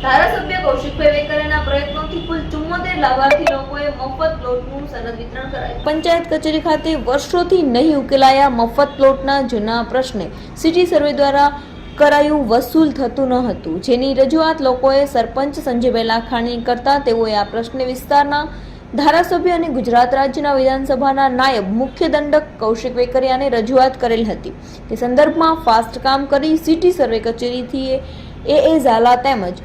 ધારાસભ્ય કૌશિકભાઈ વેકરિયાના પ્રયત્નોથી કુલ ચુમ્મોતેર લાભાર્થી લોકોએ મફત પ્લોટનું સરહદ વિતરણ કરાયું. પંચાયત કચેરી ખાતે વર્ષોથી નહીં ઉકેલાયા મફત પ્લોટના જૂના પ્રશ્ને. સિટી સર્વે દ્વારા કરાયું વસૂલ થતું ન હતું. જેની રજૂઆત લોકોએ સરપંચ સંજયભાઈ લાખાણી કરતા તેઓએ આ પ્રશ્ને વિસ્તારના ધારાસભ્ય અને ગુજરાત રાજ્યના વિધાનસભાના નાયબ મુખ્ય દંડક કૌશિક વેકરિયાને રજૂઆત કરેલ હતી. તે સંદર્ભમાં ફાસ્ટ કામ કરી સિટી સર્વે કચેરીથી એ એ ઝાલા તેમજ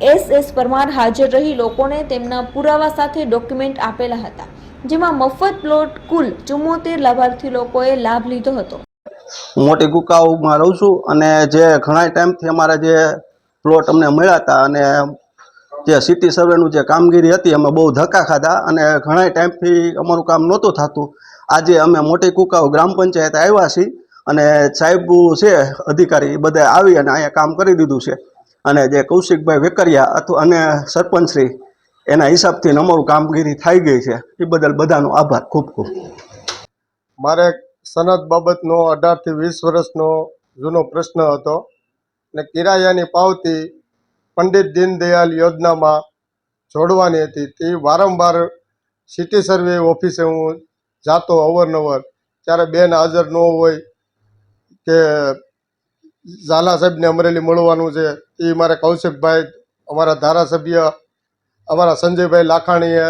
એસ એસ પરમાર હાજર રહી લોકોને તેમના પુરાવા સાથે ડોક્યુમેન્ટ આપેલા હતા, જેમાં મફત પ્લોટ કુલ ચુમ્મોતેર લાભાર્થી લોકોએ લાભ લીધો હતો. હું મોટી ગુકાઉમાં રહું છું અને જે ઘણા ટાઈમથી અમારા જે પ્લોટ અમને મળ્યા હતા અને જે સિટી સર્વેનું જે કામગીરી હતી અમે બહુ ધક્કા ખાધા અને ઘણા ટાઈમથી અમારું કામ નહોતું થતું. આજે અમે મોટી કુકાઉ ગ્રામ પંચાયત આવ્યા છીએ અને સાહેબ છે, અધિકારી બધા આવી અને અહીંયા કામ કરી દીધું છે. અને જે કૌશિકભાઈ વેકરિયા અથવા અને સરપંચશ્રી એના હિસાબથી અમારું કામગીરી થઈ ગઈ છે. એ બદલ બધાનો આભાર, ખૂબ ખૂબ. મારે સનદ બાબતનો અઢારથી વીસ વર્ષનો જૂનો પ્રશ્ન હતો ને કિરાયાની પાવતી પંડિત દીનદયાલ યોજનામાં જોડવાની હતી. તે વારંવાર સિટી સર્વે ઓફિસે હું જાતો અવરનવર, ત્યારે બેન હાજર ન હોય કે ઝાલા સાહેબને અમરેલી મળવાનું છે, એ મારે કૌશિકભાઈ, અમારા ધારાસભ્ય, અમારા સંજયભાઈ લાખાણીએ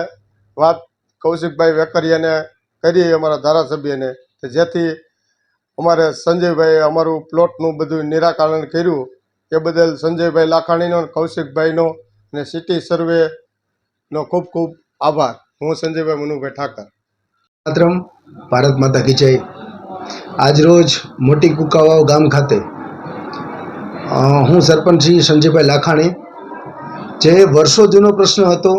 વાત કૌશિકભાઈ વેકરિયાને કરી અમારા ધારાસભ્યને. કે જેથી અમારે સંજયભાઈએ અમારું પ્લોટનું બધું નિરાકરણ કર્યું. એ બદલ સંજયભાઈ લાખાણીનો કૌશિકભાઈનો અને સિટી સર્વેનો ખૂબ ખૂબ આભાર. હું સંજયભાઈ મનુભાઈ ઠાકર. માત્રમ, ભારત માતા કી જય. આજરોજ મોટી કુકાવાવ ગામ ખાતે હું સરપંચ શ્રી સંજયભાઈ લાખાણી. જે વર્ષો જૂનો પ્રશ્ન હતો,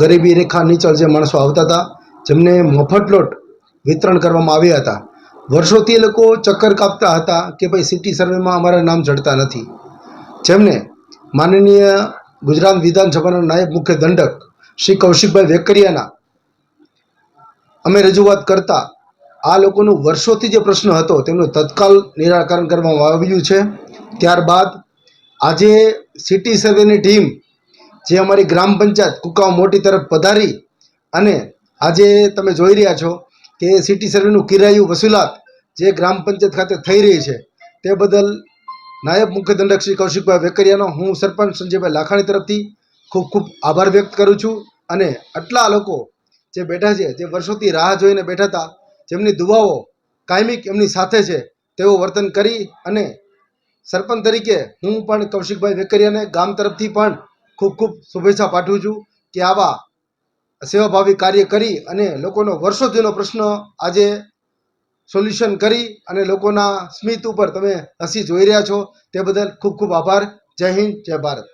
ગરીબી રેખા નીચળ જે માણસો આવતા હતા, જેમને મફત લોટ વિતરણ કરવામાં આવ્યા હતા. વર્ષોથી એ લોકો ચક્કર કાપતા હતા કે ભાઈ સિટી સર્વેમાં અમારા નામ ચડતા નથી. જેમને માનનીય ગુજરાત વિધાનસભાના નાયબ મુખ્ય દંડક શ્રી કૌશિકભાઈ વેકરિયાના અમે રજૂઆત કરતા આ લોકોનો વર્ષોથી જે પ્રશ્ન હતો, તેમનું તત્કાલ નિરાકરણ કરવામાં આવ્યું છે. ત્યારબાદ આજે સિટી સર્વેની ટીમ જે અમારી ગ્રામ પંચાયત કુકાવ મોટી તરફ પધારી અને આજે તમે જોઈ રહ્યા છો કે સિટી સર્વેનું કિરાયું વસૂલાત જે ગ્રામ પંચાયત ખાતે થઈ રહી છે, તે બદલ નાયબ મુખ્ય દંડક શ્રી કૌશિકભાઈ વેકરિયાનો હું સરપંચ સંજયભાઈ લાખાણી તરફથી ખૂબ ખૂબ આભાર વ્યક્ત કરું છું અને આટલા લોકો જે બેઠા છે, જે વર્ષોથી રાહ જોઈને બેઠા હતા જેમની દુવાઓ કાયમિક એમની સાથે છે તેવું વર્તન કરી અને સરપંચ તરીકે હું પણ કૌશિકભાઈ વેકરિયાને ગામ તરફથી પણ ખૂબ ખૂબ શુભેચ્છા પાઠવું છું કે આવા સેવાભાવી કાર્ય કરી અને લોકોનો વર્ષો જૂનો પ્રશ્ન આજે સોલ્યુશન કરી અને લોકોના સ્મિત ઉપર તમે હસી જોઈ રહ્યા છો, તે બદલ ખૂબ ખૂબ આભાર. જય હિન્દ, જય ભારત.